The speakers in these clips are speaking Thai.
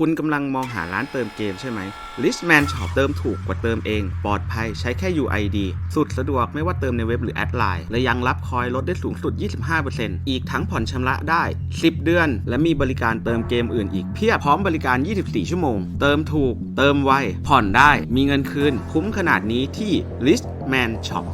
คุณกำลังมองหาร้านเติมเกมใช่ไหม Listman Shop เติมถูกกว่าเติมเอง ปลอดภัยใช้แค่ UID สุดสะดวกไม่ว่าเติมในเว็บหรือแอดไลน์ และยังรับคอยลดได้สูงสุด 25%อีกทั้งผ่อนชำระได้ 10 เดือน และมีบริการเติมเกมอื่นอีกเพียบพร้อมบริการ 24 ชั่วโมง เติมถูก เติมไว ผ่อนได้ มีเงินคืน คุ้มขนาดนี้ที่ Listman Shop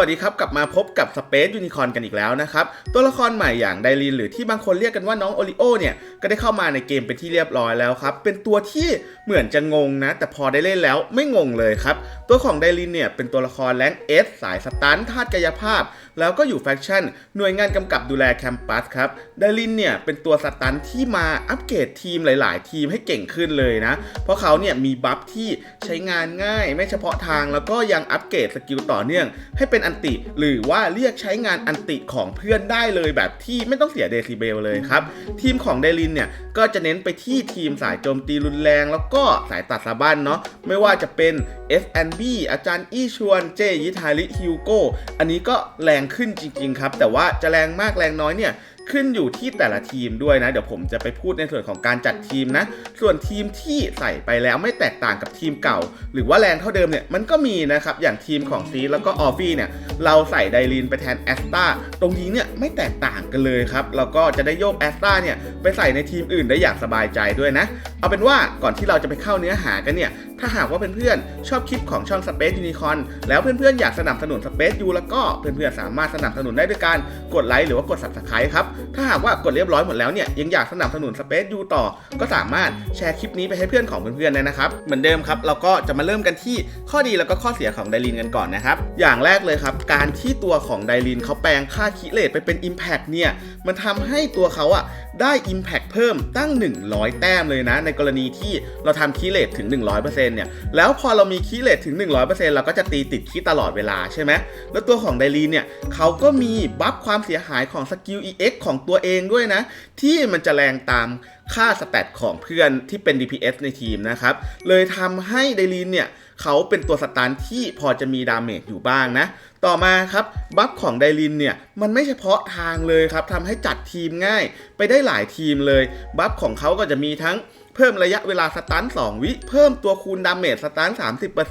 วัสดีครับ กลับมาพบกับ Space Unicorn กันอีกแล้วนะครับ ตัวละครใหม่อย่างไดรินหรือที่บางคนเรียกกันว่าน้องโอริโอเนี่ย ก็ได้เข้ามาในเกมเป็นที่เรียบร้อยแล้วครับ เป็นตัวที่เหมือนจะงงนะ แต่พอได้เล่นแล้วไม่งงเลยครับ ตัวของไดรินเนี่ยเป็นตัวละครแรงเอสสายสตันธาตุกายภาพ แล้วก็อยู่แฟคชั่น หน่วยงานกำกับดูแลแคมปัสครับไดรินเนี่ยเป็นตัวสตันที่มาอัปเกรดทีมหลาย ๆ ทีมให้เก่งขึ้นเลยนะ เพราะเขาเนี่ยมีบัฟที่ใช้งานง่าย ไม่เฉพาะทางแล้วก็ยังอัปเกรดสกิลต่อเนื่อง ให้เป็นอันติ หรือว่าเรียกใช้งานอันติของเพื่อนได้เลยแบบที่ไม่ต้องเสียเดซิเบลเลยครับ ทีมของไดรินเนี่ยก็จะเน้นไปที่ทีมสายโจมตีรุนแรง แล้วก็สายตัดสะบั้นเนาะไม่ว่าจะเป็น FNB อาจารย์อี้ชวนเจยิทาริฮิวโกอันนี้ก็แรงขึ้นจริง ๆ ครับ แต่ว่าจะแรงมากแรงน้อยเนี่ย ขึ้นอยู่ที่แต่ละทีมด้วยนะ เดี๋ยวผมจะไปพูดในส่วนของการจัดทีมนะ ส่วนทีมที่ใส่ไปแล้วไม่แตกต่างกับทีมเก่า หรือว่าแรงเท่าเดิมเนี่ยมันก็มีนะครับอย่างทีมของซีแล้วก็ออฟฟี่เนี่ยเราใส่ไดรีนไปแทนแอสตาตรงนี้เนี่ยไม่แตกต่างกันเลยครับแล้วก็จะได้โยกแอสตาเนี่ยไปใส่ในทีมอื่นได้อย่างสบายใจด้วยนะ เอาเป็นว่าก่อนที่เราจะไปเข้าเนื้อหากันเนี่ยถ้าหากว่าเพื่อนๆชอบคลิปของช่อง Space Unicorn แล้วเพื่อนๆอยากสนับสนุน Space U แล้วก็เพื่อนๆสามารถสนับสนุนได้ด้วยการกดไลค์หรือว่ากด Subscribe ครับถ้าหากว่ากดเรียบร้อยหมดแล้วเนี่ยยังอยากสนับสนุน Space U ต่อ ก็สามารถแชร์คลิปนี้ไปให้เพื่อนของเพื่อนๆได้นะครับ เหมือนเดิมครับเราก็จะมาเริ่มกันที่ข้อดีแล้วก็ข้อเสียของไดรินกันก่อนนะครับ อย่างแรกเลยครับ การที่ตัวของไดรินเขาแปลงค่าคิเลตไปเป็น Impact เนี่ยมันทำให้ตัวเขาอะได้ Impact เพิ่มตั้ง 100 แต้มเลยนะ ในกรณีที่เราทำคีเลตถึง 100%เนี่ยแล้วพอเรามีคีเลตถึง 100%เราก็จะตีติดคีตลอดเวลาใช่ไหมแล้วตัวของไดรีนเนี่ยเขาก็มีบัฟความเสียหายของสกิล EX ของตัวเองด้วยนะ ที่มันจะแรงตามค่าสแตทของเพื่อนที่เป็น DPS ในทีมนะครับ เลยทำให้ไดรีนเนี่ย เขาเป็นตัวสตาร์ที่พอจะมีดาเมจอยู่บ้างนะ ต่อมาครับ บัฟของไดรินเนี่ย มันไม่เฉพาะทางเลยครับทำให้จัดทีมง่ายไปได้หลายทีมเลย บัฟของเขาก็จะมีทั้ง เพิ่มระยะเวลาสตัน2 วิ เพิ่มตัวคูณดาเมจสตัน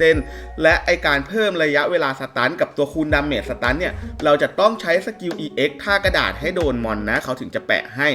30%และไอการเพิ่มระยะเวลาสตันกับตัวคูณดาเมจสตันเนี่ย เราจะต้องใช้สกิล EX ท่ากระดาษให้โดนมอนนะ เขาถึงจะแปะให้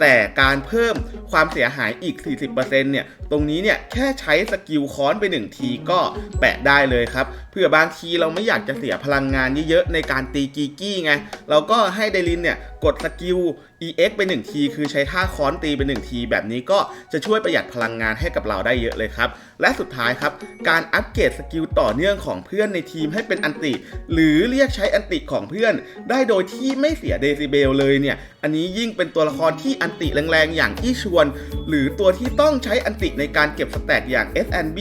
แต่การเพิ่มความเสียหายอีก 40%เนี่ย ตรงนี้เนี่ยแค่ใช้สกิลค้อนไป 1 ทีก็แปะได้เลยครับ เพื่อบางทีเราไม่อยากจะเสียพลังงานเยอะๆในการตีกีกี้ไง เราก็ให้ไดรินเนี่ย กดสกิล EX ไป1ทีคือใช้ท่าค้อนตีไป1ทีแบบนี้ก็จะช่วยประหยัดพลังงานให้กับเราได้เยอะเลยครับ และสุดท้ายครับ การอัปเกรดสกิลต่อเนื่องของเพื่อนในทีมให้เป็นอันติ หรือเรียกใช้อันติของเพื่อน ได้โดยที่ไม่เสียเดซิเบลเลยเนี่ย อันนี้ยิ่งเป็นตัวละครที่อันติแรงๆ อย่างที่ชวน หรือตัวที่ต้องใช้อันติในการเก็บสแตทอย่าง SNB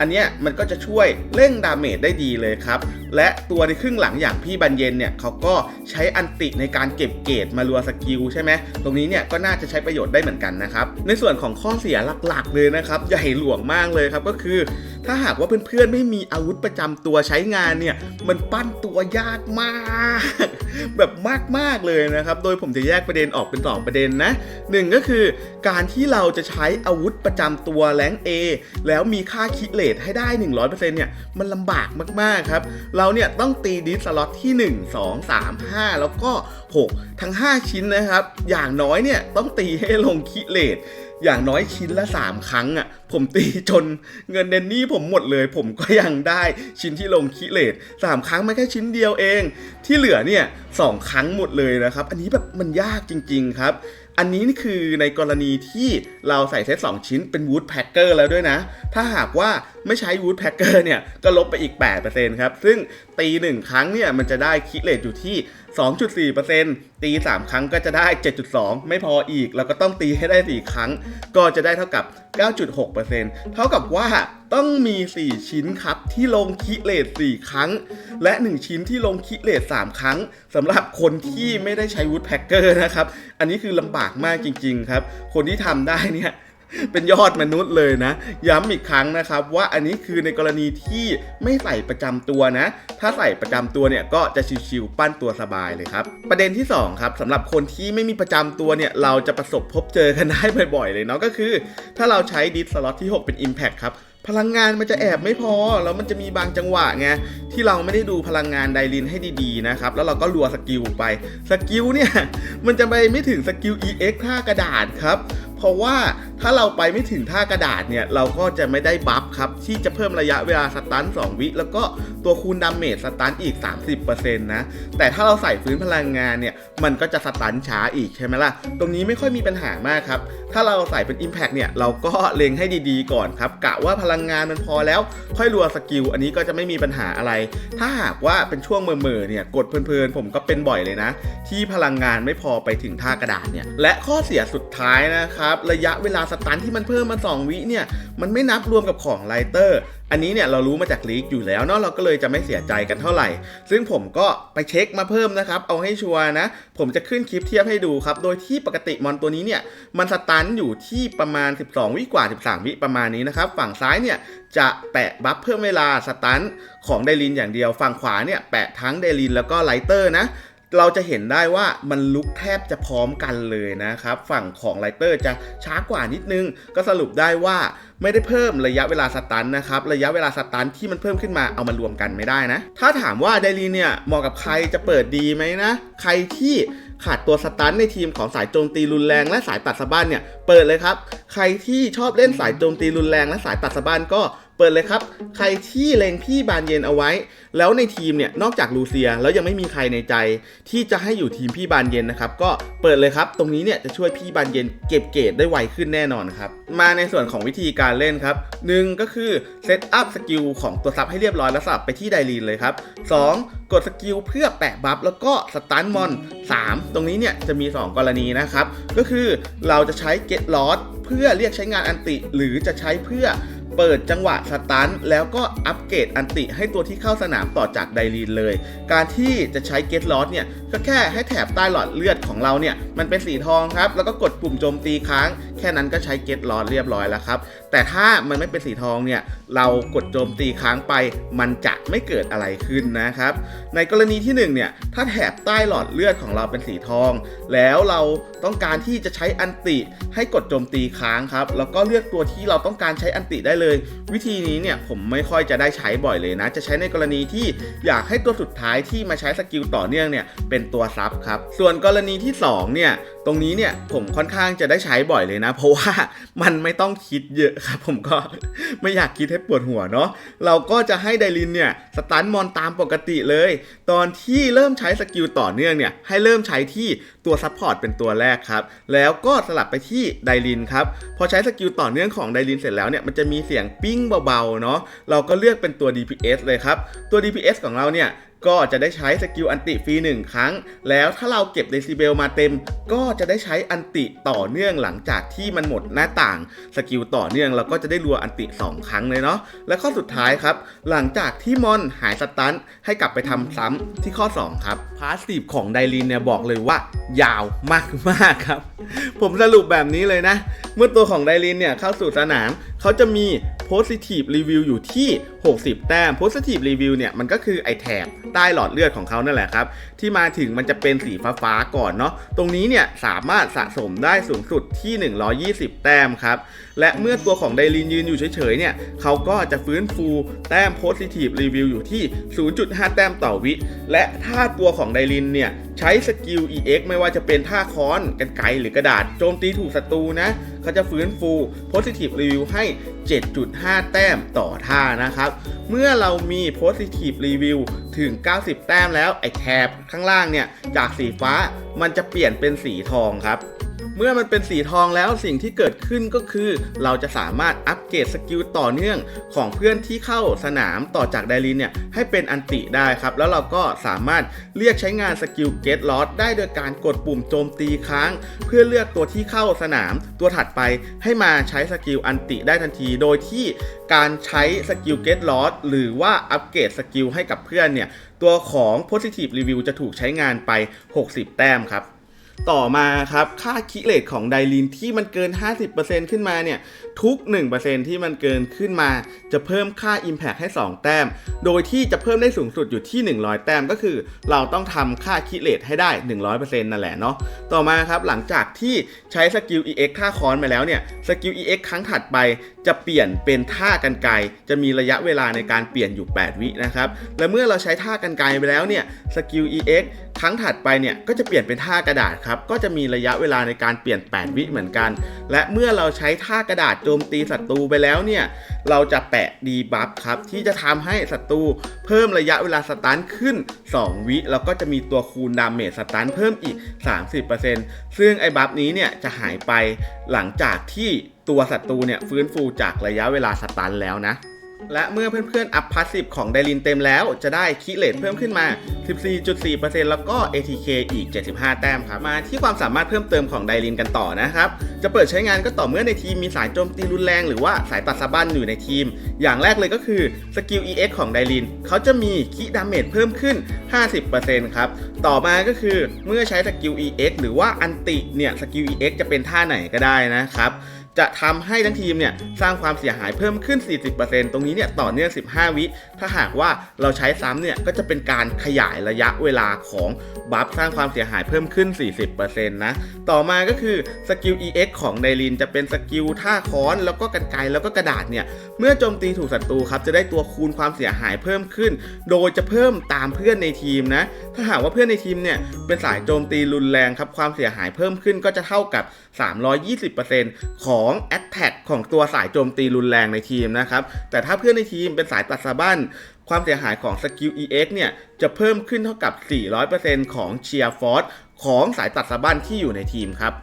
อันเนี้ยมันก็จะช่วยเร่งดาเมจได้ดีเลยครับ และตัวในครึ่งหลังอย่างพี่บันเย็นเนี่ยเขาก็ใช้อันติในการเก็บเกรดมารัวสกิลใช่ไหมตรงนี้เนี่ยก็น่าจะใช้ประโยชน์ได้เหมือนกันนะครับ ในส่วนของข้อเสียหลักๆ เลยนะครับใหญ่หลวงมากเลยครับก็คือ ถ้าหากว่าเพื่อนๆไม่มีอาวุธประจำตัวใช้งานเนี่ยมันปั้นตัวยากมาก แบบมากๆเลยนะครับ โดยผมจะแยกประเด็นออกเป็น 2 ประเด็นนะหนึ่งก็คือ การที่เราจะใช้อาวุธประจำตัวแรง A แล้วมีค่าคิดเลทให้ได้ 100%เนี่ยมันลำบากมากๆครับ เราเนี่ยต้องตีดิสล็อตที่ 1 2 3 5 แล้วก็ 6 ทั้ง5 ชิ้นนะครับ อย่างน้อยเนี่ยต้องตีให้ลงคิเลทอย่างน้อยชิ้นละ 3 ครั้งอะ่ะ ผมตีจนเงินเดนนี่ผมหมดเลย ผมก็ยังได้ชิ้นที่ลงคิเลต3 ครั้งไม่แค่ชิ้นเดียวเอง ที่เหลือเนี่ยสองครั้งหมดเลยนะครับ อันนี้แบบมันยากจริง ๆ ครับอันนี้นี่คือในกรณีที่เราใส่เซต2ชิ้นเป็นวูดแพคเกอร์แล้วด้วยนะ ถ้าหากว่าไม่ใช้วูดแพคเกอร์เนี่ยก็ลบไปอีก 8%ครับ ซึ่งตี1ครั้งเนี่ยมันจะได้คิเลตอยู่ที่ 2.4%ตี 3 ครั้งก็จะได้ 7.2 ไม่พออีก เราก็ต้องตีให้ได้ 4 ครั้ง ก็จะได้เท่ากับ 9.6%เท่ากับว่าต้องมี 4 ชิ้นครับ ที่ลงคิเลต4 ครั้ง และ 1 ชิ้นที่ลงคิเลต3 ครั้งสำหรับคนที่ไม่ได้ใช้วูดแพคเกอร์นะครับ อันนี้คือลำบากมากจริง ๆ ครับ คนที่ทำได้เนี่ย เป็นยอดมนุษย์เลยนะ ย้ำอีกครั้งนะครับ ว่าอันนี้คือในกรณีที่ไม่ใส่ประจำตัวนะ ถ้าใส่ประจำตัวเนี่ยก็จะชิวๆปั้นตัวสบายเลยครับ ประเด็นที่สองครับสำหรับคนที่ไม่มีประจำตัวเนี่ยเราจะประสบพบเจอกันได้บ่อยๆเลยเนาะก็คือ ถ้าเราใช้ดิสสล็อตที่ 6 เป็น Impact ครับพลังงานมันจะแอบไม่พอ แล้วมันจะมีบางจังหวะไงที่เราไม่ได้ดูพลังงานไดรินให้ดีๆนะครับ แล้วเราก็รัวสกิลไป สกิลเนี่ย มันจะไปไม่ถึงสกิล EX ท่ากระดาษครับ เพราะว่าถ้าเราไปไม่ถึงท่ากระดาษเนี่ย เราก็จะไม่ได้บัฟครับ ที่จะเพิ่มระยะเวลาสตัน 2 วิ แล้วก็ตัวคูณดาเมจสตันอีก 30%นะ แต่ถ้าเราใส่ฟื้นพลังงานเนี่ย มันก็จะสตันช้าอีกใช่ไหมล่ะ ตรงนี้ไม่ค่อยมีปัญหามากครับ ถ้าเราใส่เป็น Impact เนี่ย เราก็เล็งให้ดีๆ ก่อนครับ กะว่าพลังงานมันพอแล้วค่อยรัวสกิล อันนี้ก็จะไม่มีปัญหาอะไร ถ้าหากว่าเป็นช่วงเมื่อๆเนี่ย กดเพลินๆ ผมก็เป็นบ่อยเลยนะ ที่พลังงานไม่พอไปถึงท่ากระดาษเนี่ย และข้อเสียสุดท้ายนะครับระยะเวลาสตันที่มันเพิ่มมา 2 วิเนี่ย มันไม่นับรวมกับของไลเตอร์ อันนี้เนี่ยเรารู้มาจากลีกอยู่แล้วเนาะ เราก็เลยจะไม่เสียใจกันเท่าไหร่ ซึ่งผมก็ไปเช็คมาเพิ่มนะครับ เอาให้ชัวร์นะ ผมจะขึ้นคลิปเทียบให้ดูครับ โดยที่ปกติมอนตัวนี้เนี่ย มันสตันอยู่ที่ประมาณ 12 วิกว่า 13 วิประมาณนี้นะครับ ฝั่งซ้ายเนี่ยจะแปะบัฟเพิ่มเวลาสตันของไดรินอย่างเดียว ฝั่งขวาเนี่ยแปะทั้งไดรินแล้วก็ไลเตอร์นะ เราจะเห็นได้ว่ามันลุกแทบจะพร้อมกันเลยนะครับ ฝั่งของไลเตอร์จะช้ากว่านิดนึง ก็สรุปได้ว่าไม่ได้เพิ่มระยะเวลาสตันนะครับ ระยะเวลาสตันที่มันเพิ่มขึ้นมาเอามารวมกันไม่ได้นะ ถ้าถามว่าไดรีเนี่ยเหมาะกับใครจะเปิดดีไหมนะ ใครที่ขาดตัวสตันในทีมของสายโจมตีรุนแรงและสายตัดสะบ้านเนี่ยเปิดเลยครับ ใครที่ชอบเล่นสายโจมตีรุนแรงและสายตัดสะบ้านก็ เปิดเลยครับ ใครที่เล็งพี่บานเย็นเอาไว้ แล้วในทีมเนี่ยนอกจากลูเซียแล้วยังไม่มีใครในใจ ที่จะให้อยู่ทีมพี่บานเย็นนะครับก็เปิดเลยครับ ตรงนี้เนี่ยจะช่วยพี่บานเย็นเก็บเกรดได้ไวขึ้นแน่นอนครับมาในส่วนของวิธีการเล่นครับหนึ่งก็คือเซตอัพสกิลของตัวซับให้เรียบร้อยแล้วสลับไปที่ไดรีนเลยครับ 2. กดสกิลเพื่อแปะบัฟแล้วก็สตันมอน 3. ตรงนี้เนี่ยจะมี 2 กรณีนะครับ ก็คือเราจะใช้เกตลอสเพื่อเรียกใช้งานอันติ หรือจะใช้เพื่อ เปิดจังหวะสตันแล้วก็อัปเกรดอันติให้ตัวที่เข้าสนามต่อจากไดรีนเลย การที่จะใช้เกตลอสเนี่ยก็แค่ให้แถบใต้หลอดเลือดของเราเนี่ยมันเป็นสีทองครับ แล้วก็กดปุ่มโจมตีค้าง แค่นั้นก็ใช้เกตลอสเรียบร้อยแล้วครับ แต่ถ้ามันไม่เป็นสีทองเนี่ย เรากดโจมตีค้างไป มันจะไม่เกิดอะไรขึ้นนะครับ ในกรณีที่ 1 เนี่ย ถ้าแถบใต้หลอดเลือดของเราเป็นสีทอง แล้วเราต้องการที่จะใช้อันติให้กดโจมตีค้างครับ แล้วก็เลือกตัวที่เราต้องการใช้อันติได้เลย วิธีนี้เนี่ยผมไม่ค่อยจะได้ใช้บ่อยเลยนะ จะใช้ในกรณีที่อยากให้ตัวสุดท้ายที่มาใช้สกิลต่อเนื่องเนี่ยเป็นตัวซับครับ ส่วนกรณีที่สองเนี่ย ตรงนี้เนี่ยผมค่อนข้างจะได้ใช้บ่อยเลยนะเพราะว่ามันไม่ต้องคิดเยอะครับ ผมก็ไม่อยากคิดให้ปวดหัวเนาะเราก็จะให้ไดรินเนี่ยสตันมอนตามปกติเลย ตอนที่เริ่มใช้สกิลต่อเนื่องเนี่ยให้เริ่มใช้ที่ตัวซัพพอร์ตเป็นตัวแรกครับ แล้วก็สลับไปที่ไดรินครับพอใช้สกิลต่อเนื่องของไดรินเสร็จแล้วเนี่ยมันจะมีเสียงปิ้งเบาๆเนาะเราก็เลือกเป็นตัว DPS เลยครับตัว DPS ของเราเนี่ย ก็จะได้ใช้สกิลอันติฟรีหนึ่งครั้ง แล้วถ้าเราเก็บเดซิเบลมาเต็ม ก็จะได้ใช้อันติต่อเนื่องหลังจากที่มันหมดหน้าต่างสกิลต่อเนื่องเราก็จะได้รัวอันติ 2 ครั้งเลยเนาะและข้อสุดท้ายครับ หลังจากที่มอนหายสตันให้กลับไปทำซ้ำที่ข้อ 2 ครับพาสซีฟของไดรินเนี่ยบอกเลยว่ายาวมากมากๆครับ ผมสรุปแบบนี้เลยนะ เมื่อตัวของไดรินเนี่ยเข้าสู่สนามเขาจะมี positive review อยู่ที่60 แต้ม positive review เนี่ยมันก็คือไอแถบใต้หลอดเลือดของเขานั่นแหละครับ ที่มาถึงมันจะเป็นสีฟ้าๆก่อนเนาะตรงนี้เนี่ยสามารถสะสมได้สูงสุดที่ 120 แต้มครับ และเมื่อตัวของไดรินยืนอยู่เฉยๆเนี่ยเขาก็จะฟื้นฟูแต้ม positive review อยู่ที่ 0.5 แต้มต่อวิ และถ้าตัวของไดรินเนี่ยใช้สกิล EX ไม่ว่าจะเป็นท่าค้อนกันไกหรือกระดาษโจมตีถูกศัตรูนะ เขาจะฟื้นฟู positive review ให้ 7.5 แต้มต่อท่านะครับเมื่อเรามี positive review ถึง 90 แต้มแล้ว ไอ้แถบข้างล่างเนี่ย จากสีฟ้ามันจะเปลี่ยนเป็นสีทองครับ เมื่อมันเป็นสีทองแล้วสิ่งที่เกิดขึ้นก็คือ เราจะสามารถอัปเกรดสกิลต่อเนื่องของเพื่อนที่เข้าสนามต่อจากไดรินเนี่ยให้เป็นอันติได้ครับ แล้วเราก็สามารถเรียกใช้งานสกิล Get Lost ได้โดยการกดปุ่มโจมตีค้าง เพื่อเลือกตัวที่เข้าสนามตัวถัดไปให้มาใช้สกิลอันติได้ทันที โดยที่การใช้สกิล Get Lost หรือว่าอัปเกรดสกิลให้กับเพื่อนเนี่ยตัวของ Positive Review จะถูกใช้งานไป 60 แต้มครับ ต่อมาครับค่าคิเลตของไดลินที่มันเกิน 50%ขึ้นมาเนี่ยทุก 1%ที่มันเกินขึ้นมา จะเพิ่มค่า Impact ให้ 2 แต้ม โดยที่จะเพิ่มได้สูงสุดอยู่ที่ 100 แต้มก็คือ เราต้องทำค่าคิเลตให้ได้ 100%นั่นแหละเนาะต่อมาครับหลังจากที่ใช้สกิล EX ท่าคอนไปแล้วเนี่ยสกิล EX ครั้งถัดไปจะเปลี่ยนเป็นท่ากันไกจะมีระยะเวลาในการเปลี่ยนอยู่ 8 วินะครับและเมื่อเราใช้ท่ากันไกไปแล้วเนี่ยสกิล EX ครั้งถัดไปเนี่ยก็จะเปลี่ยนเป็นท่ากระดาษครับก็จะมีระยะเวลาในการเปลี่ยน 8 วิเหมือนกัน และเมื่อเราใช้ท่ากระดาษโจมตีศัตรูไปแล้วเนี่ย เราจะแปะดีบัฟครับ ที่จะทำให้ศัตรูเพิ่มระยะเวลาสตันขึ้น 2 วิ แล้วก็จะมีตัวคูณดาเมจสตันเพิ่มอีก 30%ซึ่งไอ้บัฟนี้เนี่ยจะหายไปหลังจากที่ตัวศัตรูเนี่ยฟื้นฟูจากระยะเวลาสตันแล้วนะ และเมื่อเพื่อนๆ อัพพาสซีฟของไดรินเต็มแล้ว จะได้คิเลตเพิ่มขึ้นมา 14.4%แล้วก็ ATK อีก 75 แต้มครับ มาที่ความสามารถเพิ่มเติมของไดรินกันต่อนะครับ จะเปิดใช้งานก็ต่อเมื่อในทีมมีสายโจมตีรุนแรงหรือว่าสายตัดสะบั้นอยู่ในทีม อย่างแรกเลยก็คือสกิล EX ของไดรินเขาจะมีคิดาเมจเพิ่มขึ้น 50%ครับ ต่อมาก็คือเมื่อใช้สกิล EX หรือว่าอันติเนี่ยสกิล EX จะเป็นท่าไหนก็ได้นะครับ จะทำให้ทั้งทีมเนี่ยสร้างความเสียหายเพิ่มขึ้น 40%ตรงนี้เนี่ยต่อเนื่อง 15 วิ ถ้าหากว่าเราใช้ซ้ำเนี่ยก็จะเป็นการขยายระยะเวลาของบัฟสร้างความเสียหายเพิ่มขึ้น 40%นะ ต่อมาก็คือสกิล EX ของไดรินจะเป็นสกิลท่าค้อนแล้วก็กันไกรแล้วก็กระดาษเนี่ยเมื่อโจมตีถูกศัตรูครับจะได้ตัวคูณความเสียหายเพิ่มขึ้น โดยจะเพิ่มตามเพื่อนในทีมนะถ้าหากว่าเพื่อนในทีมเนี่ยเป็นสายโจมตีรุนแรงครับความเสียหายเพิ่มขึ้นก็จะเท่ากับ 320%ของของแอตแทกของตัวสายโจมตีรุนแรงในทีมนะครับ แต่ถ้าเพื่อนในทีมเป็นสายตัดสะบั้นความเสียหายของสกิล EX เนี่ยจะเพิ่มขึ้นเท่ากับ 400%ของเชียร์ฟอร์สของสายตัดสะบั้นที่อยู่ในทีมครับ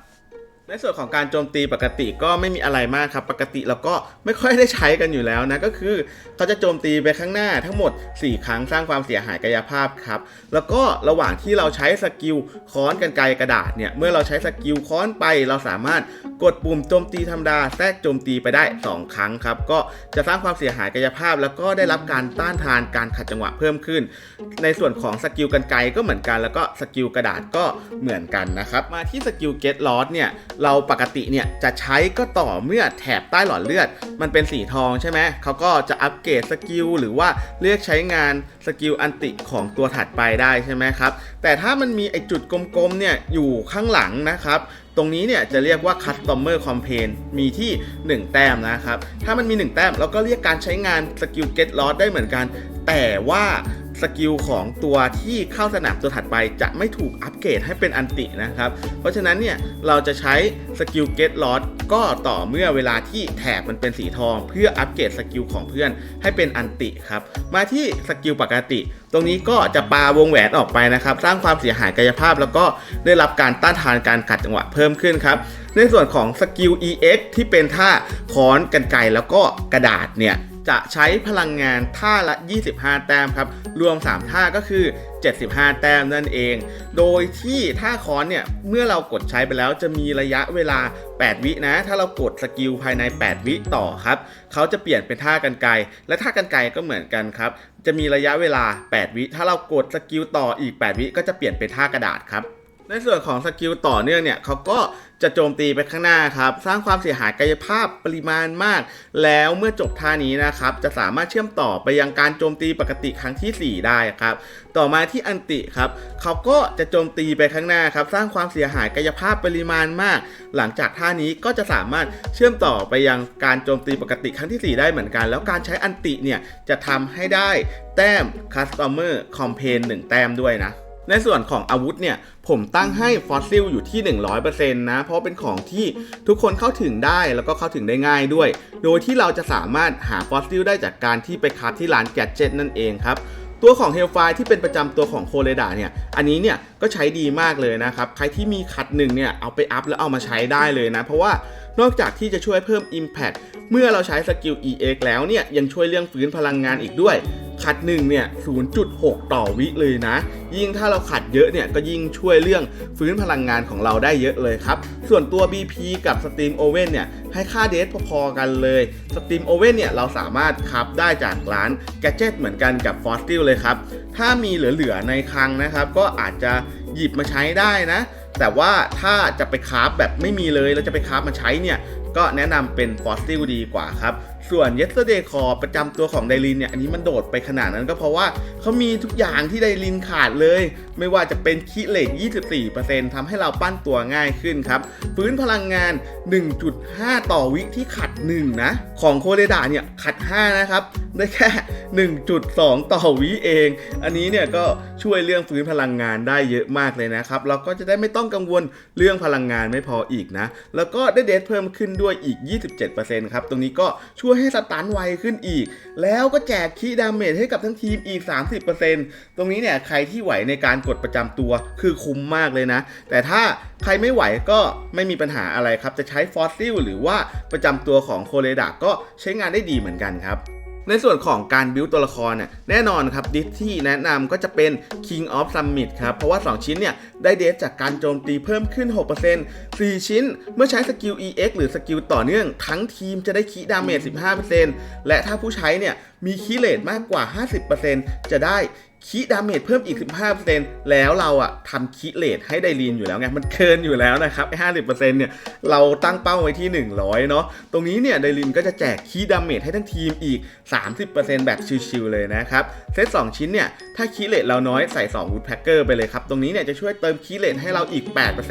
ในส่วนของการโจมตีปกติก็ไม่มีอะไรมากครับ ปกติเราก็ไม่ค่อยได้ใช้กันอยู่แล้วนะก็คือเขาจะโจมตีไปข้างหน้าทั้งหมด 4 ครั้งสร้างความเสียหายกายภาพครับ แล้วก็ระหว่างที่เราใช้สกิลค้อนกันไกรกระดาษเนี่ยเมื่อเราใช้สกิลค้อนไปเราสามารถกดปุ่มโจมตีธรรมดาแทรกโจมตีไปได้ 2 ครั้งครับก็จะสร้างความเสียหายกายภาพ แล้วก็ได้รับการต้านทานการขัดจังหวะเพิ่มขึ้น ในส่วนของสกิลกันไกรก็เหมือนกัน แล้วก็สกิลกระดาษก็เหมือนกันนะครับมาที่สกิล get lost เนี่ยเราปกติเนี่ยจะใช้ก็ต่อเมื่อแถบใต้หลอดเลือด มันเป็นสีทองใช่ไหมเขาก็จะอัปเกรดสกิลหรือว่าเลือกใช้งานสกิลอันติของตัวถัดไปได้ใช่ไหมครับ แต่ถ้ามันมีไอจุดกลมๆเนี่ยอยู่ข้างหลังนะครับตรงนี้เนี่ยจะเรียกว่า Customer Campaign มีที่ 1 แต้มนะครับ ถ้ามันมี 1 แต้มเราก็เรียกการใช้งานสกิล Get Lost ได้เหมือนกัน แต่ว่า สกิลของตัวที่เข้าสนามตัวถัดไปจะไม่ถูกอัปเกรดให้เป็นอันตินะครับ เพราะฉะนั้นเนี่ยเราจะใช้สกิล Get Lost ก็ต่อเมื่อเวลาที่แถบมันเป็นสีทอง เพื่ออัปเกรดสกิลของเพื่อนให้เป็นอันติครับ มาที่สกิลปกติ ตรงนี้ก็จะปาวงแหวนออกไปนะครับ สร้างความเสียหายกายภาพ แล้วก็ได้รับการต้านทานการขัดจังหวะเพิ่มขึ้นครับในส่วนของสกิล EX ที่เป็นท่าค้อนกันไกแล้วก็กระดาษเนี่ย จะใช้พลังงานท่าละ 25 แต้มครับ รวม 3 ท่าก็คือ 75 แต้มนั่นเอง โดยที่ท่าค้อนเนี่ย เมื่อเรากดใช้ไปแล้วจะมีระยะเวลา 8 วินะ ถ้าเรากดสกิลภายใน 8 วิต่อครับ เขาจะเปลี่ยนเป็นท่ากันไกรและท่ากันไกรก็เหมือนกันครับ จะมีระยะเวลา 8 วิ ถ้าเรากดสกิลต่ออีก 8 วิก็จะเปลี่ยนเป็นท่ากระดาษครับ ในส่วนของสกิลต่อเนื่องเนี่ยเขาก็จะโจมตีไปข้างหน้าครับ สร้างความเสียหายกายภาพปริมาณมาก แล้วเมื่อจบท่านี้นะครับ จะสามารถเชื่อมต่อไปยังการโจมตีปกติครั้งทีสี่4 ได้ครับ ต่อมาที่อันติครับเขาก็จะโจมตีไปข้างหน้าครับ สร้างความเสียหายกายภาพปริมาณมาก หลังจากท่านี้ก็จะสามารถเชื่อมต่อไปยังการโจมตีปกติครั้งทีสี่4 ได้เหมือนกัน แล้วการใช้อันติเนี่ยจะทำให้ได้แต้ม Customer Campaign 1 แต้มด้วยนะ ในส่วนของอาวุธเนี่ยผมตั้งให้ฟอสซิลอยู่ที่ 100%นะเพราะเป็นของที่ทุกคนเข้าถึงได้แล้วก็เข้าถึงได้ง่ายด้วย โดยที่เราจะสามารถหาฟอสซิลได้จากการที่ไปคับที่ร้านแกดเจ็ตนั่นเองครับตัวของเฮลไฟที่เป็นประจำตัวของโคเรดาเนี่ย อันนี้เนี่ยก็ใช้ดีมากเลยนะครับ ใครที่มีคัดหนึ่งเนี่ยเอาไปอัพแล้วเอามาใช้ได้เลยนะ เพราะว่า นอกจากที่จะช่วยเพิ่ม Impact เมื่อเราใช้สกิล EX แล้วเนี่ยยังช่วยเรื่องฟื้นพลังงานอีกด้วยขัดหนึ่งเนี่ย 0.6 ต่อวิเลยนะ ยิ่งถ้าเราขัดเยอะเนี่ย ก็ยิ่งช่วยเรื่องฟื้นพลังงานของเราได้เยอะเลยครับ ส่วนตัว BP กับ Steam Oven เนี่ย ให้ค่าเดทพอๆกันเลย Steam Oven เนี่ย เราสามารถคับได้จากร้าน Gadget เหมือนกันกับ f o s t i l เลยครับ ถ้ามีเหลือ ๆ ในคลังนะครับ ก็อาจจะหยิบมาใช้ได้นะ แต่ว่าถ้าจะไปคราฟแบบไม่มีเลยแล้วจะไปคราฟมาใช้เนี่ย ก็แนะนำเป็นฟอสซิลดีกว่าครับ ส่วน Yesterday Core ประจำตัวของไดรินเนี่ย อันนี้มันโดดไปขนาดนั้นก็เพราะว่าเขามีทุกอย่างที่ไดรินขาดเลย ไม่ว่าจะเป็นคิเลต24%ทำให้เราปั้นตัวง่ายขึ้นครับ ฟื้นพลังงาน 1.5 ต่อวิที่ขัด 1 นะ ของโคเรดาเนี่ยขัด 5 นะครับ ได้แค่ 1.2 ต่อวิเอง อันนี้เนี่ยก็ช่วยเรื่องฟื้นพลังงานได้เยอะมากเลยนะครับ เราก็จะได้ไม่ต้องกังวลเรื่องพลังงานไม่พออีกนะ แล้วก็ได้เดทเพิ่มขึ้นด้วย้วยอีก 27%ครับ ตรงนี้ก็ช่วยให้สตันไวขึ้นอีก แล้วก็แจกคีย์ดาเมจให้กับทั้งทีมอีก 30%ตรงนี้เนี่ยใครที่ไหวในการกดประจำตัวคือคุ้มมากเลยนะ แต่ถ้าใครไม่ไหวก็ไม่มีปัญหาอะไรครับ จะใช้ฟอสซิลหรือว่าประจำตัวของโคเลดาก็ใช้งานได้ดีเหมือนกันครับ ในส่วนของการบิวตัวละครเนี่ยแน่นอนครับดิสที่แนะนำก็จะเป็น King of Summit ครับ เพราะว่า 2 ชิ้นเนี่ยได้เดชจากการโจมตีเพิ่มขึ้น 6% 4 ชิ้น เมื่อใช้สกิล EX หรือสกิลต่อเนื่อง ทั้งทีมจะได้คีดาเมจ 15%และถ้าผู้ใช้เนี่ยมีคีเลตมากกว่า 50%จะได้ คีดาเมจเพิ่มอีก 15%แล้วเราอะทำคีเลตให้ไดรีนอยู่แล้วไง มันเกินอยู่แล้วนะครับไอ้50%เนี่ย เราตั้งเป้าไว้ที่ 100 เนาะ ตรงนี้เนี่ยไดรินก็จะแจกคีย์ดาเมจให้ทั้งทีมอีก 30%แบบชิวๆเลยนะครับ เซต 2 ชิ้นเนี่ย ถ้าคีย์เลตเราน้อยใส่2วูดแพคเกอร์ไปเลยครับ ตรงนี้เนี่ยจะช่วยเติมคีย์เลตให้เราอีก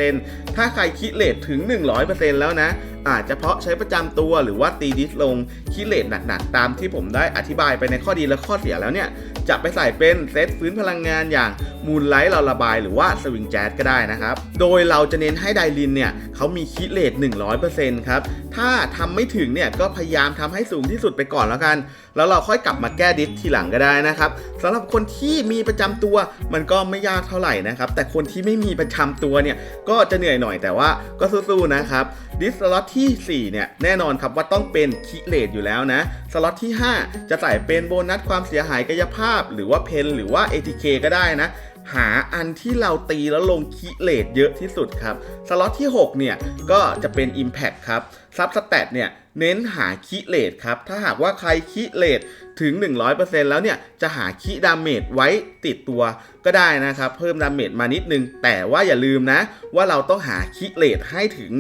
8%ถ้าใครคีย์เลตถึง 100%แล้วนะอาจจะเพราะใช้ประจำตัวหรือว่าตีดิสลงคีเลตหนักๆตามที่ผมได้อธิบายไปในข้อดีและข้อเสียแล้วเนี่ยจะไปใส่เป็นเซตฟื้นพลังงานอย่างมูลไลท์เราระบายหรือว่าสวิงแจ๊สก็ได้นะครับ โดยเราจะเน้นให้ไดรินเนี่ยเขามีคิดเลท100%ครับ ถ้าทำไม่ถึงเนี่ยก็พยายามทำให้สูงที่สุดไปก่อนแล้วกัน แล้วเราค่อยกลับมาแก้ดิสทีหลังก็ได้นะครับสำหรับคนที่มีประจำตัวมันก็ไม่ยากเท่าไหร่นะครับ แต่คนที่ไม่มีประจำตัวเนี่ยก็จะเหนื่อยหน่อยแต่ว่าก็สู้ๆนะครับดิสสล็อตที่ 4 เนี่ยแน่นอนครับว่าต้องเป็นคิเลตอยู่แล้วนะสล็อตที่ 5 จะใส่เป็นโบนัสความเสียหายกายภาพ หรือว่าเพนหรือว่า ATK ก็ได้นะหาอันที่เราตีแล้วลงคิเลตเยอะที่สุดครับ สล็อตที่ 6 เนี่ย ก็จะเป็น Impact ครับ ซับสแตทเนี่ย เน้นหาคิเลตครับ ถ้าหากว่าใครคิเลตถึง 100%แล้วเนี่ยจะหาคิดาเมจไว้ติดตัวก็ได้นะครับ เพิ่มดาเมจมานิดนึง แต่ว่าอย่าลืมนะ ว่าเราต้องหาคิเลตให้ถึง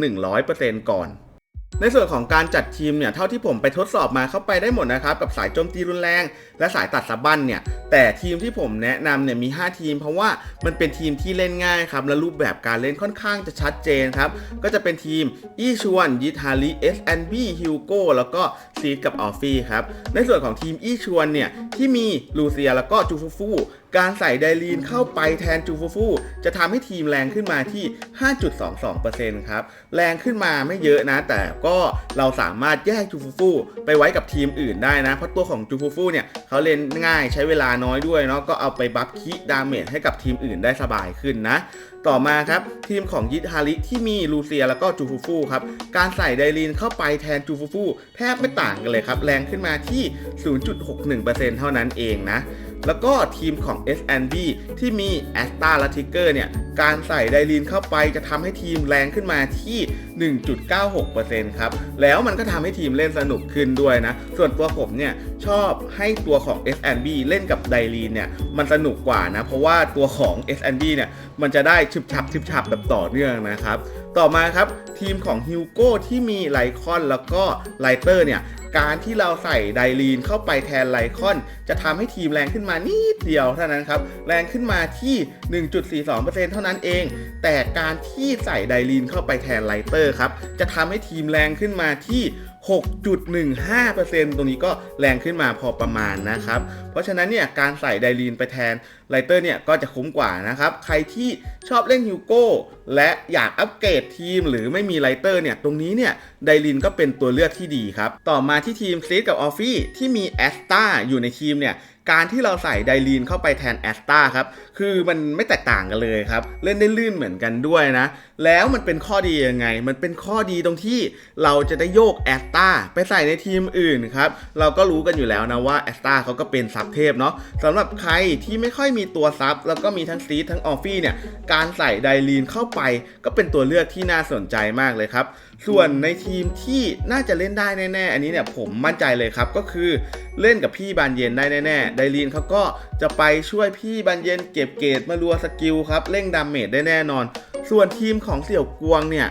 100%ก่อน ในส่วนของการจัดทีมเนี่ยเท่าที่ผมไปทดสอบมาเข้าไปได้หมดนะครับกับสายโจมตีรุนแรง และสายตัดซับบันเนี่ยแต่ทีมที่ผมแนะนำเนี่ยมี 5 ทีม เพราะว่ามันเป็นทีมที่เล่นง่ายครับและรูปแบบการเล่นค่อนข้างจะชัดเจนครับก็จะเป็นทีมอีชวนยิทาริเอสแอนบีฮิวโก้แล้วก็ซีดกับออฟฟี่ครับในส่วนของทีมอีชวนเนี่ยที่มีลูเซียแล้วก็จูฟูฟู การใส่ไดรีนเข้าไปแทนจูฟูฟูจะทำให้ทีมแรงขึ้นมาที่ 5.22%ครับ แรงขึ้นมาไม่เยอะนะ แต่ก็เราสามารถแยกจูฟูฟูไปไว้กับทีมอื่นได้นะ เพราะตัวของจูฟูฟูเนี่ยเขาเล่นง่ายใช้เวลาน้อยด้วยเนาะก็เอาไปบัฟคิดาเมจให้กับทีมอื่นได้สบายขึ้นนะ ต่อมาครับ ทีมของยิทฮาริที่มีลูเซียแล้วก็จูฟูฟูครับ การใส่ไดรีนเข้าไปแทนจูฟูฟูแทบไม่ต่างกันเลยครับ แรงขึ้นมาที่ 0.61%เท่านั้นเองนะ แล้วก็ทีมของ S&B ที่มี a s t a และ t i g g e r เนี่ย การใส่ไดรีนเข้าไปจะทำให้ทีมแรงขึ้นมาที่ 1.96%ครับ แล้วมันก็ทำให้ทีมเล่นสนุกขึ้นด้วยนะ ส่วนตัวผมเนี่ย ชอบให้ตัวของ S&B เล่นกับไดรีนเนี่ย มันสนุกกว่านะ เพราะว่าตัวของ S&B เนี่ย มันจะได้ชึบฉับชึบฉับแบบต่อเนื่องนะครับ ต่อมาครับทีมของฮิวโก้ที่มีไลคอนแล้วก็ไลเตอร์เนี่ย การที่เราใส่ไดรีนเข้าไปแทนไลคอน จะทำให้ทีมแรงขึ้นมานิดเดียวเท่านั้นครับ แรงขึ้นมาที่ 1.42%เท่านั้นเอง แต่การที่ใส่ไดรีนเข้าไปแทนไลเตอร์ครับ จะทำให้ทีมแรงขึ้นมาที่ 6.15%ตรงนี้ก็แรงขึ้นมาพอประมาณนะครับ เพราะฉะนั้นเนี่ยการใส่ไดรีนไปแทนไลเตอร์เนี่ยก็จะคุ้มกว่านะครับ ใครที่ชอบเล่นฮิวโก้และอยากอัปเกรดทีมหรือไม่มีไลเตอร์เนี่ยตรงนี้เนี่ยไดรินก็เป็นตัวเลือกที่ดีครับ ต่อมาที่ทีมซีดกับออฟฟี่ที่มีแอสตาอยู่ในทีมเนี่ย การที่เราใส่ไดรีนเข้าไปแทนแอสตาครับ คือมันไม่แตกต่างกันเลยครับ เล่นได้ลื่นเหมือนกันด้วยนะ แล้วมันเป็นข้อดียังไง มันเป็นข้อดีตรงที่เราจะได้โยกแอสตาไปใส่ในทีมอื่นครับ เราก็รู้กันอยู่แล้วนะว่าแอสตาเขาก็เป็นซับเทพเนาะสำหรับใครที่ไม่ค่อยมีตัวซับ แล้วก็มีทั้งซีดทั้งออฟฟี่เนี่ย การใส่ไดรีนเข้าไปก็เป็นตัวเลือกที่น่าสนใจมากเลยครับส่วนในทีมที่น่าจะเล่นได้แน่ๆ อันนี้เนี่ยผมมั่นใจเลยครับก็คือเล่นกับพี่บานเย็นได้แน่ๆไดรีนเขาก็จะไปช่วยพี่บานเย็นเก็บเกรดมารัวสกิลครับเร่งดาเมจได้แน่นอน ส่วนทีมของเสี่ยวกวงเนี่ย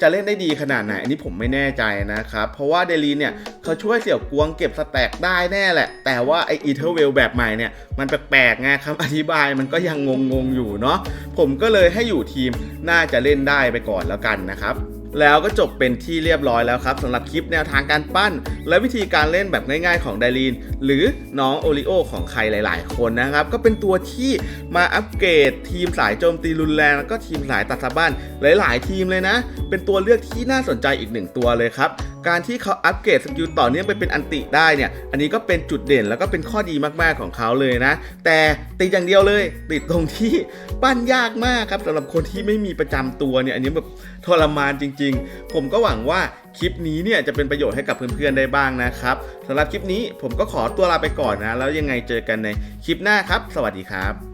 จะเล่นได้ดีขนาดไหนอันนี้ผมไม่แน่ใจนะครับ เพราะว่าเดลีนเนี่ยเขาช่วยเสี่ยวกวงเก็บสแต็กได้แน่แหละ แต่ว่าไออีเทอร์เวลแบบใหม่เนี่ย มันแปลกๆไงครับอธิบายมันก็ยังงงๆอยู่เนาะผมก็เลยให้อยู่ทีมน่าจะเล่นได้ไปก่อนแล้วกันนะครับ แล้วก็จบเป็นที่เรียบร้อยแล้วครับสำหรับคลิปแนวทางการปั้น และวิธีการเล่นแบบง่ายๆของไดรีน หรือน้องโอริโอของใครหลาย ๆ คนนะครับ ก็เป็นตัวที่มาอัปเกรดทีมสายโจมตีรุนแรงแล้วก็ทีมสายตัดสะบ้านหลาย ๆ ทีมเลยนะ เป็นตัวเลือกที่น่าสนใจอีกหนึ่งตัวเลยครับ การที่เขาอัปเกรดสกิลต่อเนื่องไปเป็นอันติได้เนี่ย อันนี้ก็เป็นจุดเด่นแล้วก็เป็นข้อดีมากๆของเขาเลยนะ แต่ติดอย่างเดียวเลย ติดตรงที่ปั้นยากมากครับสำหรับคนที่ไม่มีประจำตัวเนี่ย อันนี้แบบทรมานจริง ๆ ผมก็หวังว่าคลิปนี้เนี่ยจะเป็นประโยชน์ให้กับเพื่อนๆได้บ้างนะครับสำหรับคลิปนี้ผมก็ขอตัวลาไปก่อนนะ แล้วยังไงเจอกันในคลิปหน้าครับ สวัสดีครับ